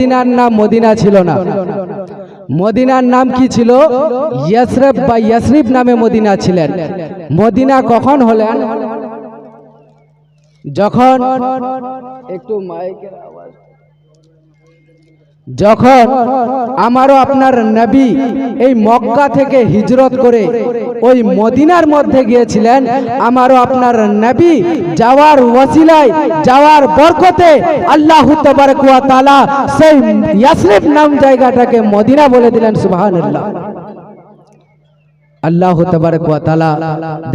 মদিনার নাম মদিনা ছিল না। মদিনার নাম কি ছিল? ইয়াসরেফ বা ইয়াসরিফ নামে মদিনা ছিলেন। মদিনা কখন হলেন? যখন একটু মাইকের যখন আমারও আপনার নবী এই মক্কা থেকে হিজরত করে ওই মদিনার মধ্যে গিয়েছিলেন, আমারও আপনার নবী যাওয়ার ওয়াসিলায়, যাওয়ার বরকতে আল্লাহ তালা সেই ইয়াসরিফ নাম জায়গাটাকে মদিনা বলে দিলেন সুবাহ ওয়া তাআলা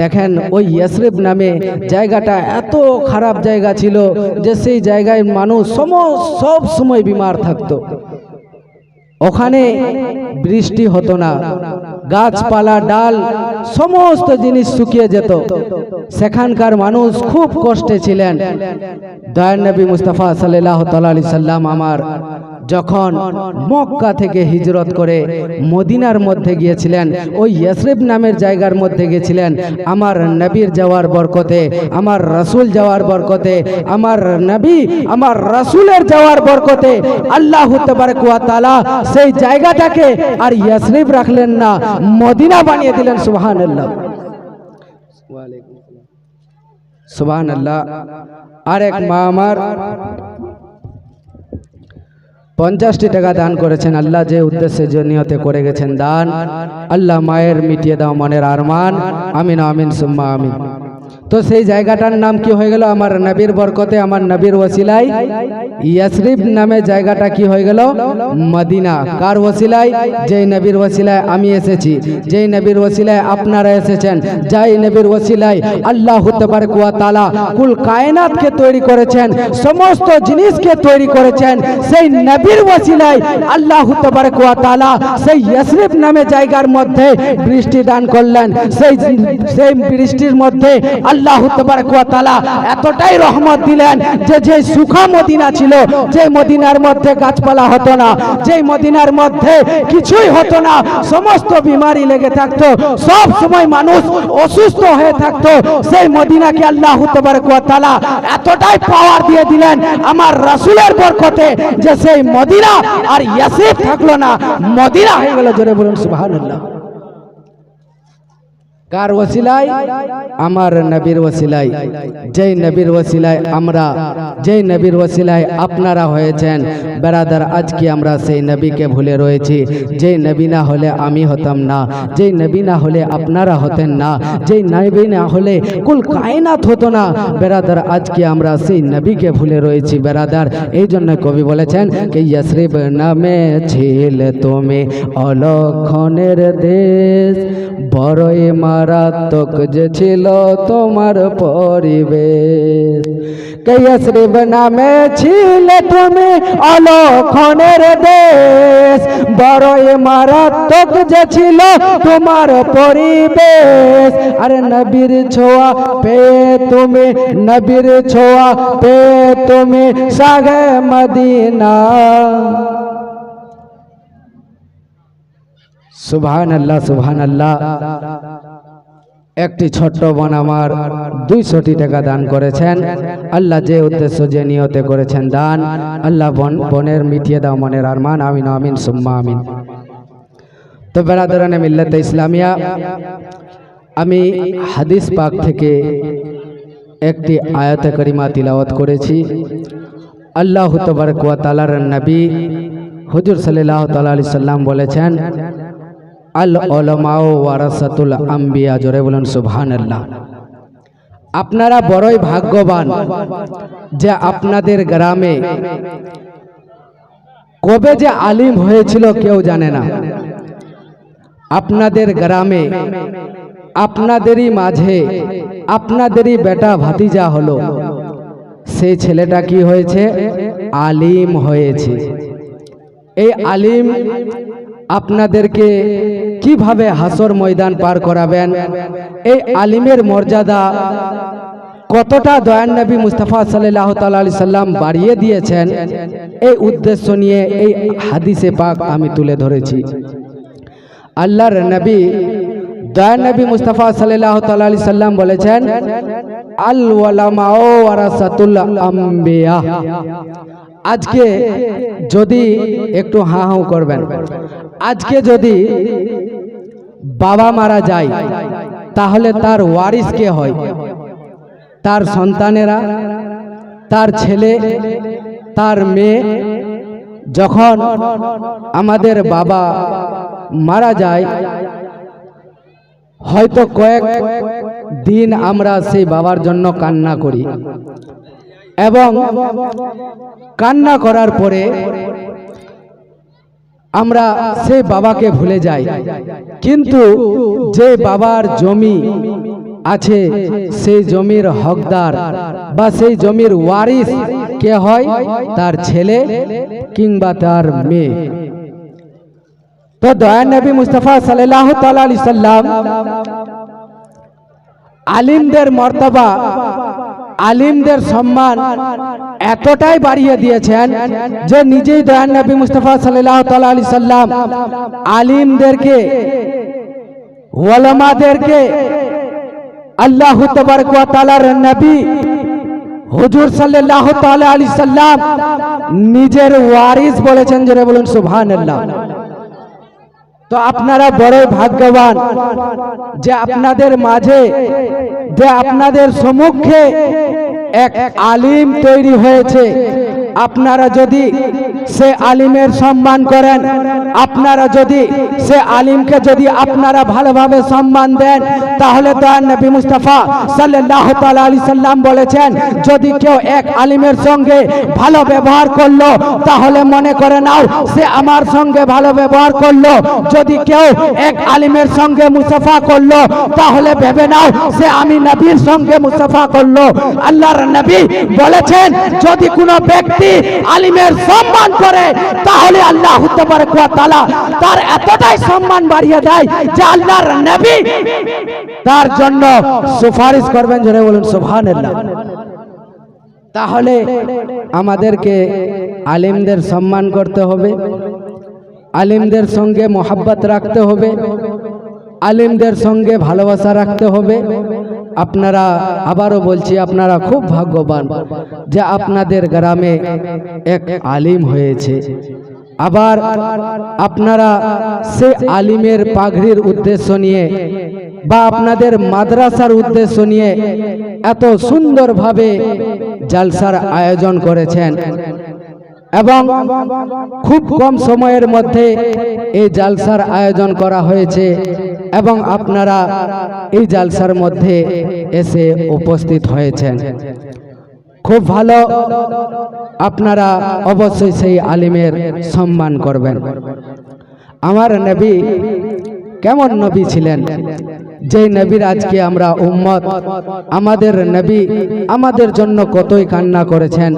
দেখেন ওই ইয়াসরিফ নামে জায়গাটা এত খারাপ জায়গা ছিল যে সেই জায়গায় মানুষ সম সব সময় বিমার থাকতো। ওখানে বৃষ্টি হতো না, গাছপালা, ডাল, সমস্ত জিনিস শুকিয়ে যেত। সেখানকার মানুষ খুব কষ্টে ছিলেন। দয়ার নবী মুস্তাফা সাল্লাহ তাল্লি সাল্লাম আমার যখন মক্কা থেকে হিজরত করে মদিনার মধ্যে গিয়েছিলেন ওই ইয়াসরিফ নামের জায়গার মধ্যে গিয়েছিলেন আমার নবীর যাওয়ার বরকতে আমার রাসূল যাওয়ার বরকতে আমার নবী আমার রাসূলের যাওয়ার বরকতে আল্লাহ তাবারক ওয়া তাআলা সেই জায়গাটাকে আর ইয়াসরিফ রাখলেন না মদিনা বানিয়ে দিলেন সুবহানাল্লাহ। সুবহানাল্লাহ। আর এক মা আমার পঞ্চাশটি টাকা দান করেছেন। আল্লাহ যে উদ্দেশ্যে যে নিয়তে করে গেছেন দান। আল্লাহ মায়ের মিটিয়ে দাও মনের আরমান। আমিন আমিন, সুম্মা, আমিন। তো সেই জায়গাটার নাম কি হয়ে গেল? আমার নবীর বরকতে, আমার নবীর ওসিলাই ইয়াসরিফ নামে জায়গাটা কি হয়ে গেল? মদিনা। কার ওসিলাই যেই নবীর ওসিলায় আমি এসেছি। যেই নবীর ওসিলায় আপনারা এসেছেন। যাই নবীর ওসিলাই আল্লাহ ওয়া তাআলা কুল কায়নাতকে তৈরি করেছেন, সমস্ত জিনিসকে তৈরি করেছেন, সেই নবীর ওসিলাই আল্লাহ ওয়া তাআলা সেই ইয়াসরিফ নামে জায়গার মধ্যে বৃষ্টি দান করলেন। সেই সেই বৃষ্টির মধ্যে আল্লাহ এতটাই রহমত দিলেন যে যে সুখা মদিনা ছিল, যে মদিনার মধ্যে গাছপালা হতো না, যে মদিনার মধ্যে কিছুই হতো না, সমস্ত বিমারি লেগে থাকতো, সব সময় মানুষ অসুস্থ হয়ে থাকতো, সেই মদিনাকে আল্লাহ তাআলা এতটাই পাওয়ার দিয়ে দিলেন আমার রাসূলের বরকতে যে সেই মদিনা আর ইয়াসরিফ থাকল না, মদিনা হয়ে গেল জোরে বলুন সুবহানাল্লাহ। কার ওসিলায় আমার নবীর ওসিলায় যেই নবীর ওসিলায় আমরা, যেই নবীর ওসিলায় আপনারা হয়েছেন, বেরাদার, আজকে আমরা সেই নবীকে ভুলে রয়েছি। যেই নবী না হলে আমি হতাম না, যেই নবী না হলে আপনারা হতেন না, যেই নবী না হলে কুল কায়নাত হতো না। বেরাদার, আজকে আমরা সেই নবীকে ভুলে রয়েছি, বেরাদার। এই জন্য কবি বলেছেন যে ইয়াসরিব নামে ছিল তুমি অলক্ষণের দেশ, বড়ই মারাত্মক যে ছিল তোমার পরিবেশ কৈশ্রীব নামে ছিলে তুমি অলক্ষণের দেশ বড়ই মারাত্মক যে ছিল তোমার পরিবেশ আরে নবীর ছোঁয়া পেয়ে তুমি নবীর ছোঁয়া পেয়ে তুমি সাগে মদিনা সুবহান আল্লাহ সুবহান আল্লাহ একটি ছোট্ট বোন আমার দুইশোটি টাকা দান করেছেন। আল্লাহ যে উদ্দেশ্য, যে নিয়তে করেছেন দান। আল্লাহ বন, বনের মিটিয়ে দাও মনের আরমান। আমিন আমিন, সুম্মা, আমিন। তো বেড়াদরানে মিল্লাতে ইসলামিয়া, আমি হাদিস পাক থেকে একটি আয়াতে করিমা তিলাওয়াত করেছি। আল্লাহ তবরক ওয়া তাআলার নবী হুজুর সাল্লাল্লাহু তাআলা আলাইহি সাল্লাম বলেছেন আল ওলামাও ওয়ারাসাতুল আম্বিয়া, জোরে বলুন সুবহানাল্লাহ। আপনারা বড়ই ভাগ্যবান যে আপনাদের গ্রামে কবে যে আলিম হয়েছিল কেউ জানে না। আপনাদের গ্রামে, আপনাদেরই মাঝে, আপনাদেরই বেটা ভাতিজা হলো। সেই ছেলেটা কি হয়েছে? আলিম হয়েছে। এই আলিম আপনাদেরকে কীভাবে হাসর ময়দান পার করাবেন? এই আলিমের মর্যাদা কতটা দয়ান নবী মুস্তাফা সাল্লাহ তাল্লি সাল্লাম বাড়িয়ে দিয়েছেন? এই উদ্দেশ্য নিয়ে এই হাদিসে পাক আমি তুলে ধরেছি। আল্লাহর নবী দয়ান নবী মুস্তাফা সাল্লাহ তাল্লি সাল্লাম বলেছেন আজকে যদি একটু হাঁ হাঁ করবেন, আজকে যদি বাবা মারা যায়, তাহলে তার ওয়ারিস কে হয়? তার সন্তানেরা, তার ছেলে, তার মেয়ে, যখন আমাদের বাবা মারা যায়, হয়তো কয়েক দিন আমরা সেই বাবার জন্য কান্না করি। এবং কান্না করার পরে আমরা সেই বাবাকে ভুলে যাই। কিন্তু যে বাবার জমি আছে, সেই জমির হকদার বা সেই জমির ওয়ারিস কে হয়? তার ছেলে কিংবা তার মেয়ে। তো দয়া নবী মুস্তফা সাল্লাহ তালি সাল্লাম আলিমদের মর্তবা আলিমদের সম্মান এতটাই বাড়িয়ে দিয়েছেন যে নিজেই দয়ান নবী মুস্তফা সাল্লাহ আলি সাল্লাম আলিমদেরকে ওলামাদেরকে আল্লাহ তালার নবী হুজুর সাল্লাহ আলি সাল্লাম নিজের ওয়ারিস বলেছেন যে বলুন সুবহান আল্লাহ তো আপনারা বড় ভাগ্যবান যে আপনাদের মাঝে যে আপনাদের সম্মুখে এক আলিম তৈরি হয়েছে। আপনারা যদি সে আলিমের সম্মান করেন, আপনারা যদি সে আলিমকে যদি আপনারা ভালোভাবে সম্মান দেন, তাহলে তো নবী মুস্তাফা সাল্লাহ আলি সাল্লাম বলেছেন, যদি কেউ এক আলিমের সঙ্গে ভালো ব্যবহার করল, তাহলে মনে করে নাও, সে আমার সঙ্গে ভালো ব্যবহার করল। যদি কেউ এক আলিমের সঙ্গে মুসাফা করল, তাহলে ভেবে নাও, সে আমি নবীর সঙ্গে মুসাফা করল। আল্লাহর নবী বলেছেন, যদি কোনো ব্যক্তি আলিমের সম্মান করে, তাহলে আল্লাহ তাআলা তার এতটাই সম্মান বাড়িয়ে দেয় যে আল্লাহর নবী তার জন্য সুপারিশ করবেন জোরে বলুন, সুবহানাল্লাহ। তাহলে আমাদেরকে আলিমদের সম্মান করতে হবে, আলিমদের সঙ্গে মোহাব্বত রাখতে হবে, আলিমদের সঙ্গে ভালোবাসা রাখতে হবে আপনারা আবারও বলছি, আপনারা খুব ভাগ্যবান যে আপনাদের গ্রামে এক আলিম হয়েছে। আবার আপনারা সে আলিমের পাগড়ির উদ্দেশ্য নিয়ে বা আপনাদের মাদ্রাসার উদ্দেশ্য নিয়ে এত সুন্দরভাবে জালসার আয়োজন করেছেন। এবং খুব কম সময়ের মধ্যে এই জালসার আয়োজন করা হয়েছে এবং আপনারা এই জালসার মধ্যে এসে উপস্থিত হয়েছেন। খুব ভালো আপনারা অবশ্যই সেই আলিমের সম্মান করবেন। আমার নবী কেমন নবী ছিলেন? যে নবীর আজকে আমরা উম্মত, আমাদের নবী আমাদের জন্য কতই কান্না করেছেন,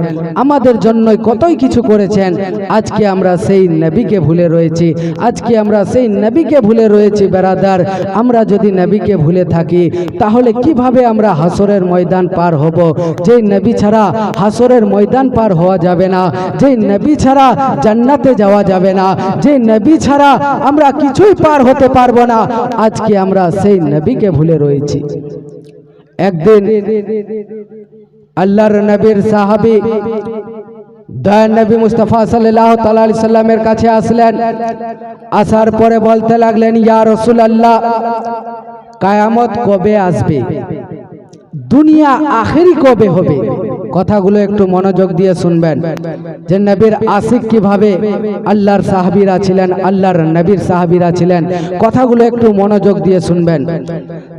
আমাদের জন্য কতই কিছু করেছেন, আজকে আমরা সেই নবীকে ভুলে রয়েছি, আজকে আমরা সেই নবীকে ভুলে রয়েছি বেরাদার, আমরা যদি নবীকে ভুলে থাকি, তাহলে কীভাবে আমরা হাসরের ময়দান পার হব? যেই নবী ছাড়া হাসরের ময়দান পার হওয়া যাবে না, যেই নবী ছাড়া জান্নাতে যাওয়া যাবে না যে নবী ছাড়া আমরা কিছুই পার হতে পারব না, আজকে আমরা সেই নবীকে ভুলে রয়েছি। একদিন আল্লাহর নবীর সাহাবি দয়ান নবী মুস্তফা সাল্লাহ তালি সাল্লামের কাছে আসলেন। আসার পরে বলতে লাগলেন, ইয়া রসুল আল্লাহ কায়ামত কবে আসবে? দুনিয়া আখেরি কবে হবে? কথাগুলো একটু মনোযোগ দিয়ে শুনবেন। যে নবীর আশিক কীভাবে আল্লাহর সাহাবিরা ছিলেন, আল্লাহর নবীর সাহাবিরা ছিলেন, কথাগুলো একটু মনোযোগ দিয়ে শুনবেন।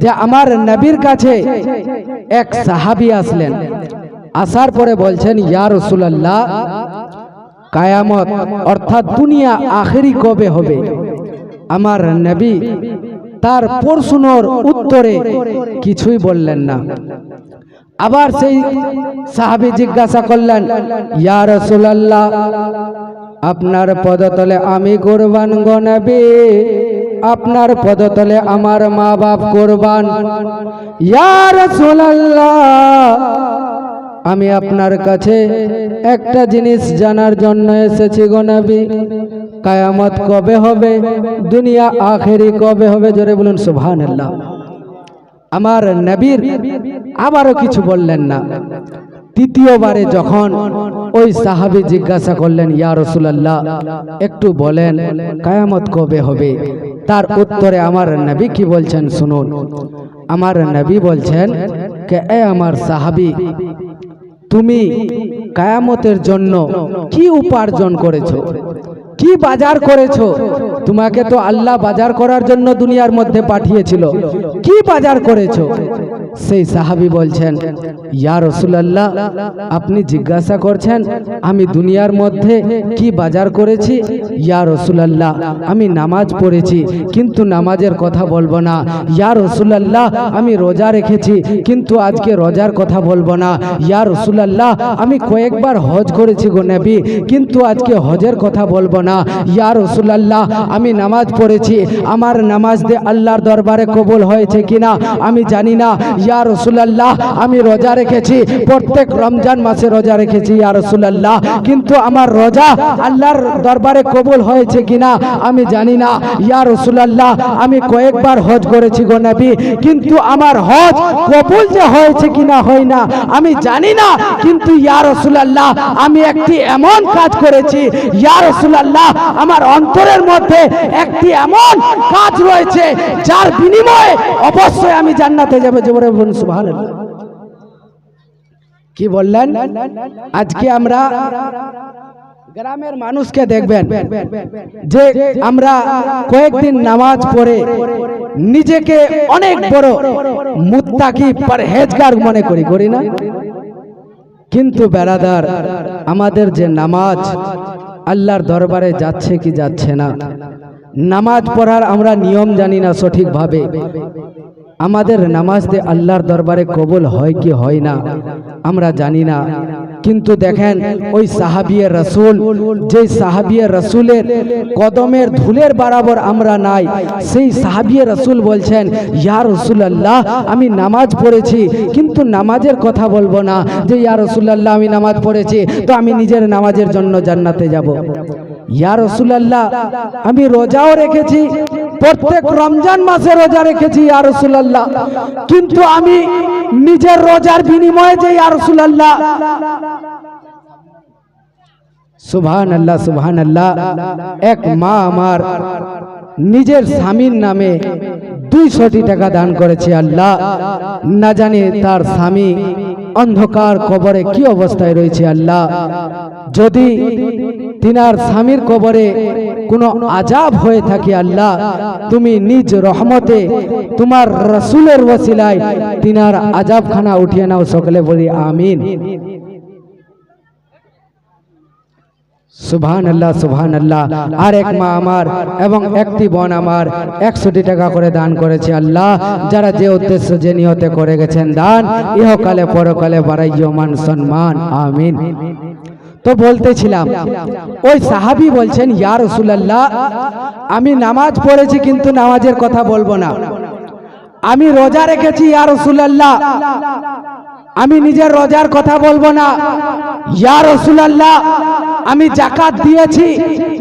যে আমার নবীর কাছে এক সাহাবি আসলেন। আসার পরে বলছেন, ইয়া রসুল্লাহ কায়ামত, অর্থাৎ দুনিয়া আখেরি কবে হবে? আমার নবী তার প্রশ্নর উত্তরে কিছুই বললেন না। আবার সেই সাহাবি জিজ্ঞাসা করলেন, ইয়া রাসূলুল্লাহ, আপনার পদতলে আমি কোরবান গনাবে আপনার পদতলে আমার মা বাপ কোরবান। ইয়া রাসূলুল্লাহ, আমি আপনার কাছে একটা জিনিস জানার জন্য এসেছি গনাবি কায়ামত কবে হবে? দুনিয়া আখেরি কবে হবে? জোরে বলুন আল্লাহ আমার নবীর আবারও কিছু বললেন না। তৃতীয়বারে যখন ওই সাহাবি জিজ্ঞাসা করলেন, ইয়া রসুলাল্লাহ, একটু বলেন, কায়ামত কবে হবে? তার উত্তরে, আমার নবী কি বলছেন শুনুন। আমার নবী বলছেন কে, এ আমার সাহাবি, তুমি কায়ামতের জন্য কি উপার্জন করেছ? কি বাজার করেছ? তোমাকে তো আল্লাহ বাজার করার জন্য দুনিয়ার মধ্যে পাঠিয়েছিল। কি বাজার করেছ? সেই সাহাবি বলছেন, ইয়া রসুলাল্লাহ, আপনি জিজ্ঞাসা করছেন, আমি দুনিয়ার মধ্যে কি বাজার করেছি? ইয়া রসুলাল্লাহ, আমি নামাজ পড়েছি, কিন্তু নামাজের কথা বলব না। ইয়া রসুলাল্লাহ, আমি রোজা রেখেছি, কিন্তু আজকে রোজার কথা বলব না। ইয়া রসুলাল্লাহ, আমি কয়েকবার হজ করেছি গো নবী, কিন্তু আজকে হজের কথা বলব না। ইয়া রসুলাল্লাহ, আমি নামাজ পড়েছি, আমার নামাজ দিয়ে আল্লাহর দরবারে কবুল হয়েছে কিনা, আমি জানি না। ইয়া রসুলাল্লাহ, আমি রোজা রেখেছি, প্রত্যেক রমজান মাসে রোজা রেখেছি, ইয়া রসুলাল্লাহ। কিন্তু আমার রোজা আল্লাহর দরবারে কবুল হয়েছে কিনা, আমি জানি না। ইয়া রসুলাল্লাহ, আমি কয়েকবার হজ করেছি গো নবী, কিন্তু আমার হজ কবুল যে হয়েছে কিনা হয় না, আমি জানি না। কিন্তু ইয়া রসুলাল্লাহ, আমি একটি এমন কাজ করেছি, ইয়া রসুলাল্লাহ, আমার অন্তরের মধ্যে একটি এমন কাজ রয়েছে, যার বিনিময়ে অবশ্যই আমি জান্নাতে যাবে জবরে বলুন সুবহানাল্লাহ। কি বললেন? আজকে আমরা গ্রামের মানুষকে দেখবেন যে আমরা কয়েকদিন নামাজ পড়ে নিজেকে অনেক বড় মুত্তাকি পরহেজগার মনে করি করি না? কিন্তু বেড়াদার আমাদের যে নামাজ আল্লাহর দরবারে যাচ্ছে কি যাচ্ছে না? নামাজ পড়ার আমরা নিয়ম জানি না সঠিকভাবে। আমাদের নামাজ দিয়ে আল্লাহর দরবারে কবুল হয় কি হয় না আমরা জানি না। কিন্তু দেখেন ওই সাহাবিয়ে রসুল যে সাহাবিয়ে রসুলের কদমের ধুলের বরাবর আমরা নাই। সেই সাহাবিয়ে রসুল বলছেন ইয়া রসুল আল্লাহ আমি নামাজ পড়েছি কিন্তু নামাজের কথা বলব না। যে ইয়া রসুল আল্লাহ আমি নামাজ পড়েছি তো আমি নিজের নামাজের জন্য জান্নাতে যাব। ইয়া রসুল আল্লাহ আমি রোজাও রেখেছি প্রত্যেক রমজান মাসে রোজা রেখেছি, ইয়া কিন্তু আমি নিজের রোজার বিনিময়ে যে, ইয়া সুবহান আল্লাহ সুবহান আল্লাহ এক মা আমার নিজের স্বামীর নামে দুইশোটি টাকা দান করেছে, আল্লাহ। না জানি তার স্বামী অন্ধকার কবরে কি অবস্থায় রয়েছে, আল্লাহ। যদি তিনার স্বামীর কবরে কোনো আজাব হয়ে থাকে আল্লাহ। তুমি নিজ রহমতে তোমার রসুলের ওসিলায় তিনার আজাবখানা উঠিয়ে নাও সকলে বলি, আমিন। সুবহান আল্লাহ সুভান আল্লাহ আর এক মা আমার এবং একটি বোন আমার একশোটি টাকা করে দান করেছে আল্লাহ। যারা যে উদ্দেশ্য, যে নিয়তে করে গেছেন দান, ইহকালে, পরকালে বাড়াইয় মান সম্মান, আমিন। তো বলতেছিলাম, ওই সাহাবি বলছেন, ইয়া রসুলাল্লাহ, আমি নামাজ পড়েছি কিন্তু নামাজের কথা বলব না। আমি রোজা রেখেছি, ইয়া রসুলাল্লাহ, আমি নিজের রোজার কথা বলব না। ইয়া রসুলাল্লাহ, আমি জাকাত দিয়েছি,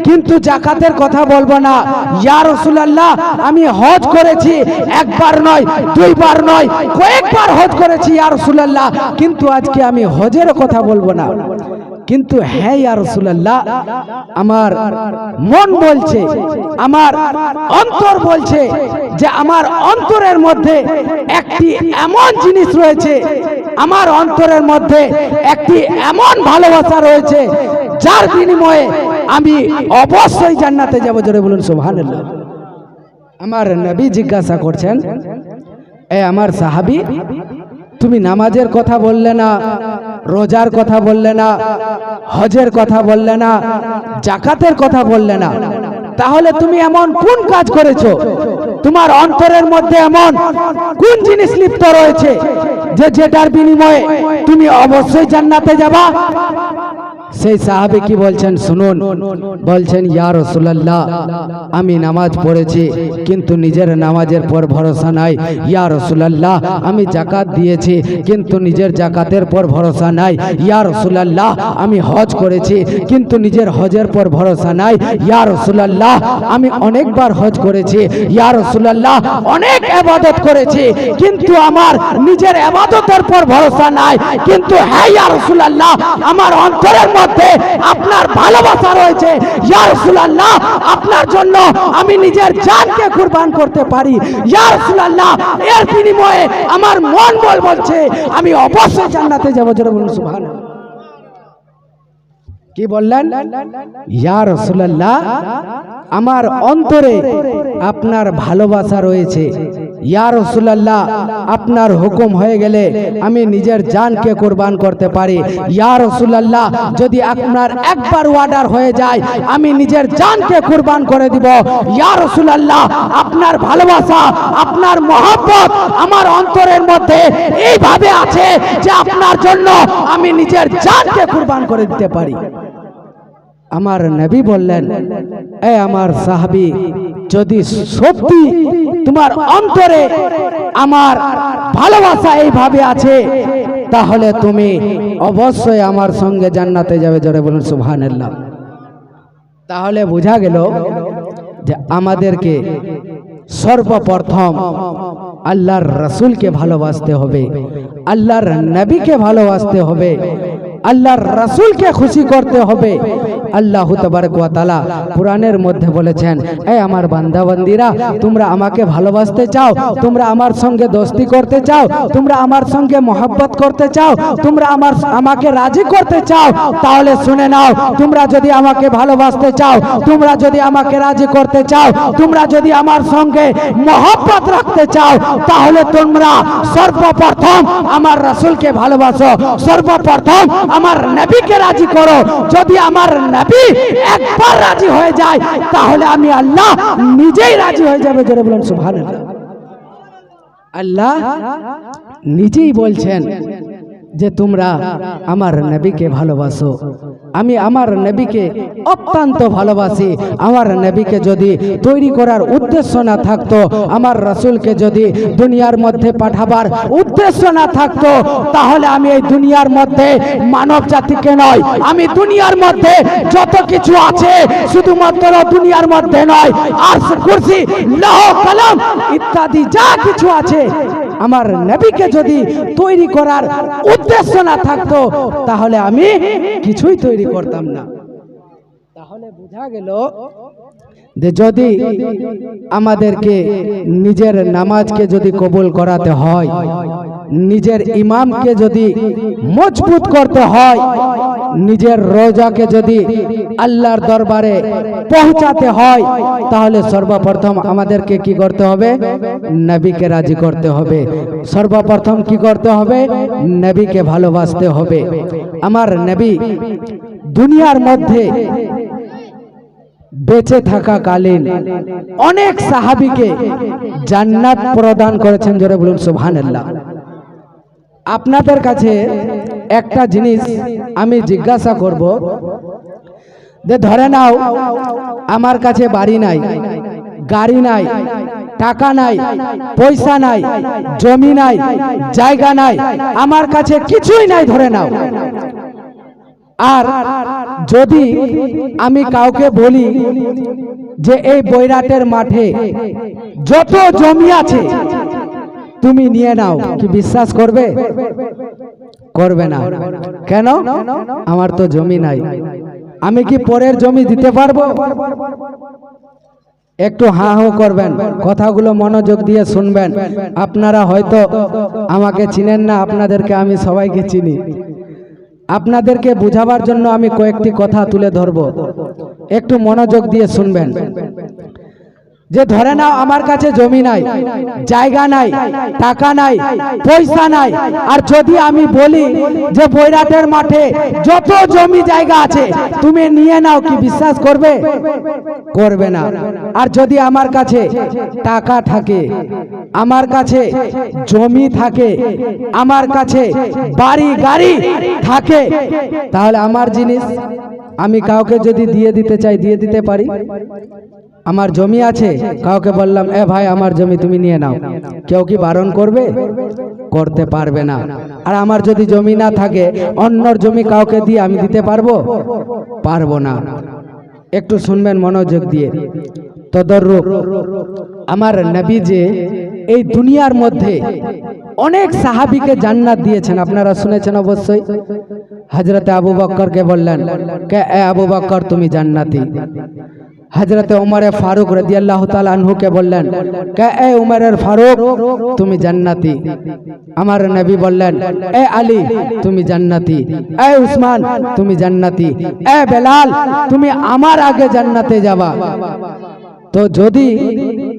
কিন্তু জাকাতের কথা বলব না। ইয়া রসুলাল্লাহ, আমি হজ করেছি, একবার নয়, দুইবার নয়, কয়েকবার হজ করেছি, ইয়া রসুলাল্লাহ, কিন্তু আজকে আমি হজের কথা বলব না। কিন্তু হ্যাঁ ইয়া রসুলাল্লাহ, আমার মন বলছে, আমার অন্তর বলছে যে আমার অন্তরের মধ্যে একটি এমন জিনিস রয়েছে, আমার অন্তরের মধ্যে একটি এমন ভালোবাসা রয়েছে, যার বিনিময়ে আমি অবশ্যই জান্নাতে যাব। জোরে বলুন, সুবহানাল্লাহ। আমার নবী জিজ্ঞাসা করছেন, এ আমার সাহাবী তুমি নামাজের কথা বললে না, রোজার কথা বললে না, হজের কথা বললে না, জাকাতের কথা বললে না। তাহলে তুমি এমন কোন কাজ করেছ? তোমার অন্তরের মধ্যে এমন কোন জিনিস লিপ্ত রয়েছে যে যেটার বিনিময়ে তুমি অবশ্যই জান্নাতে যাবা? সেই সাহাবি কি বলছেন? শুনুন। বলছেন, ইয়া রসুলাল্লাহ, আমি নামাজ পড়েছি, কিন্তু নিজের নামাজের পর ভরসা নাই। ইয়া রসুলাল্লাহ, আমি জাকাত দিয়েছি, কিন্তু নিজের জাকাতের পর ভরসা নাই। ইয়া রসুলাল্লাহ, আমি হজ করেছি, কিন্তু নিজের হজের পর ভরসা নাই। ইয়া রসুলাল্লাহ, আমি অনেকবার হজ করেছি। ইয়া রসুলাল্লাহ, অনেক আবাদত করেছি, কিন্তু আমার নিজের আবাদতের পর ভরসা নাই। কিন্তু হ্যাঁ ইয়া রসুলাল্লাহ, আমার অন্তরের মধ্যে আপনার ভালোবাসা রয়েছে। আপনার জন্য আমি নিজের জানকে কুরবান করতে পারি। ইয়া এর বিনিময়ে আমার মন বল বলছে, আমি অবশ্যই জান্নাতে যাব। জোরে বলুন কি বললেন? ইয়া আমার অন্তরে আপনার ভালোবাসা রয়েছে। ইয়া রসুলাল্লাহ, আপনার হুকুম হয়ে গেলে আমি নিজের জানকে কোরবান করতে পারি। ইয়া রসুলাল্লাহ, যদি আপনার একবার অর্ডার হয়ে যায়, আমি নিজের জানকে কোরবান করে দিব। ইয়া রসুলাল্লাহ, আপনার ভালোবাসা, আপনার মহব্বত আমার অন্তরের মধ্যে এইভাবে আছে যে আপনার জন্য আমি নিজের জানকে কোরবান করে দিতে পারি। আমার নবী বললেন, এ আমার সাহাবি যদি সত্যি তোমার অন্তরে আমার ভালোবাসা এইভাবে আছে, তাহলে তুমি অবশ্যই আমার সঙ্গে জান্নাতে যাবে, জোরে বলুন সুবহানাল্লাহ। তাহলে বোঝা গেল যে আমাদেরকে সর্বপ্রথম আল্লাহর রসুলকে ভালোবাসতে হবে, আল্লাহর নবীকে ভালোবাসতে হবে আল্লাহর রসুলকে খুশি করতে হবে। আল্লাহ তালা কোরআনের মধ্যে বলেছেন এই আমার বান্দাবান্দিরা, তোমরা আমাকে ভালোবাসতে চাও, তোমরা আমার সঙ্গে দোস্তি করতে চাও, তোমরা আমার সঙ্গে মহব্বত করতে চাও, তোমরা আমার, আমাকে রাজি করতে চাও, তাহলে শুনে নাও, তোমরা যদি আমাকে ভালোবাসতে চাও, তোমরা যদি আমাকে রাজি করতে চাও, তোমরা যদি আমার সঙ্গে মহব্বত রাখতে চাও, তাহলে তোমরা সর্বপ্রথম আমার রাসূলকে ভালোবাসো, সর্বপ্রথম আমার নবীকে রাজি করো। যদি আমার নবী একবার রাজি হয়ে যায়, তাহলে আমি আল্লাহ নিজেই রাজি হয়ে যাবে। জোরে বলেন, সুবহানাল্লাহ। আল্লাহ নিজেই বলছেন যে তোমরা আমার নবীকে ভালোবাসো। আমি আমার নবীকে অত্যন্ত ভালোবাসি। আমার নবীকে যদি তৈরি করার উদ্দেশ্য না থাকতো, আমার রসুলকে যদি দুনিয়ার মধ্যে পাঠাবার উদ্দেশ্য না থাকতো, তাহলে আমি এই দুনিয়ার মধ্যে মানব জাতিকে নয়, আমি দুনিয়ার মধ্যে যত কিছু আছে, শুধুমাত্র দুনিয়ার মধ্যে নয় আর কুরসি, লহ, কলম ইত্যাদি যা কিছু আছে আমার নবীকে যদি তৈরি করার উদ্দেশ্য না থাকতো, তাহলে আমি কিছুই তৈরি করতাম না। তাহলে বোঝা গেল যদি আমাদেরকে নিজের নামাজকে যদি কবুল করাতে হয়, নিজের ইমামকে যদি মজবুত করতে হয়, নিজের রোজাকে যদি আল্লাহর দরবারে পৌঁছাতে হয়, তাহলে সর্বপ্রথম আমাদেরকে কি করতে হবে? নবীকে রাজি করতে হবে। সর্বপ্রথম কি করতে হবে? নবীকে ভালোবাসতে হবে। আমার নবী দুনিয়ার মধ্যে বেঁচে থাকাকালীন অনেক সাহাবিকে জান্নাত প্রদান করেছেন, জোরে বলুন, সুবহানাল্লাহ। আপনাদের কাছে একটা জিনিস আমি জিজ্ঞাসা করব, যে ধরে নাও, আমার কাছে বাড়ি নাই, গাড়ি নাই, টাকা নাই, পয়সা নাই, জমি নাই, জায়গা নাই, আমার কাছে কিছুই নাই, ধরে নাও। আর যদি আমি কাউকে বলি যে এই বৈরাটের মাঠে যত জমি আছে, তুমি নিয়ে নাও। কি বিশ্বাস করবে? করবে না। কেন? আমার তো জমি নাই। আমি কি পরের জমি দিতে পারব? একটু হা হো করবেন। কথাগুলো মনোযোগ দিয়ে শুনবেন। আপনারা হয়তো আমাকে চিনেন না, আপনাদেরকে আমি সবাইকে চিনি। আপনাদেরকে বুঝাবার জন্য আমি কয়েকটি কথা তুলে ধরব। একটু মনোযোগ দিয়ে শুনবেন। যে ধরে নাও আমার কাছে জমি নাই, জায়গা নাই, টাকা নাই, পয়সা নাই। আর যদি আমি বলি যে বৈরাটের মাঠে যত জমি জায়গা আছে, তুমি নিয়ে নাও, কি বিশ্বাস করবে? করবে না। আর যদি আমার কাছে টাকা থাকে, আমার কাছে জমি থাকে, আমার কাছে বাড়ি, গাড়ি থাকে, তাহলে আমার জিনিস আমি কাউকে যদি দিয়ে দিতে চাই, দিয়ে দিতে পারি? আমার জমি আছে, কাউকে বললাম, এ ভাই, আমার জমি তুমি নিয়ে নাও। কেউ কি বারণ করবে? করতে পারবে না। আর আমার যদি জমি না থাকে, অন্যর জমি কাউকে দিয়ে আমি দিতে পারব? পারব না। একটু শুনবেন মনোযোগ দিয়ে। তদর্রুক আমার নবী যে এই দুনিয়ার মধ্যে অনেক সাহাবিকে জান্নাত দিয়েছেন। আপনারা শুনেছেন অবশ্যই? হজরতে আবু বক্করকে বললেন, কে, এ আবু বক্কর, তুমি জান্নাতি। হজরতে উমরে ফারুক রদি আল্লাহ তালুকে বললেন, কে এ উমরের ফারুক? তুমি জান্নাতি। আমার নবী বললেন, এ আলী, তুমি জান্নাতি। এ উসমান, তুমি জান্নাতি। এ বেলাল, তুমি আমার আগে জান্নাতে যাবা। তো যদি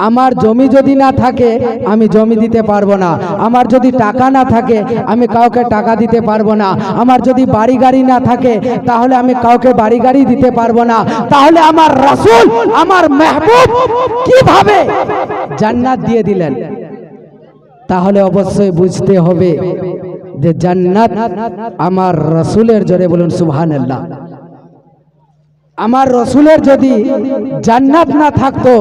আমার জমি যদি না থাকে, আমি জমি দিতে পারব না। আমার যদি টাকা না থাকে, আমি কাউকে টাকা দিতে পারব না। আমার যদি বাড়ি গাড়ি না থাকে, তাহলে আমি কাউকে বাড়ি গাড়ি দিতে পারব না। তাহলে আমার রাসূল, আমার মেহবুব কীভাবে জান্নাত দিয়ে দিলেন? তাহলে অবশ্যই বুঝতে হবে যে জান্নাত আমার রসুলের জোরে বলুন, সুবহানাল্লাহ। আমার রসুলের যদি জান্নাত না থাকতো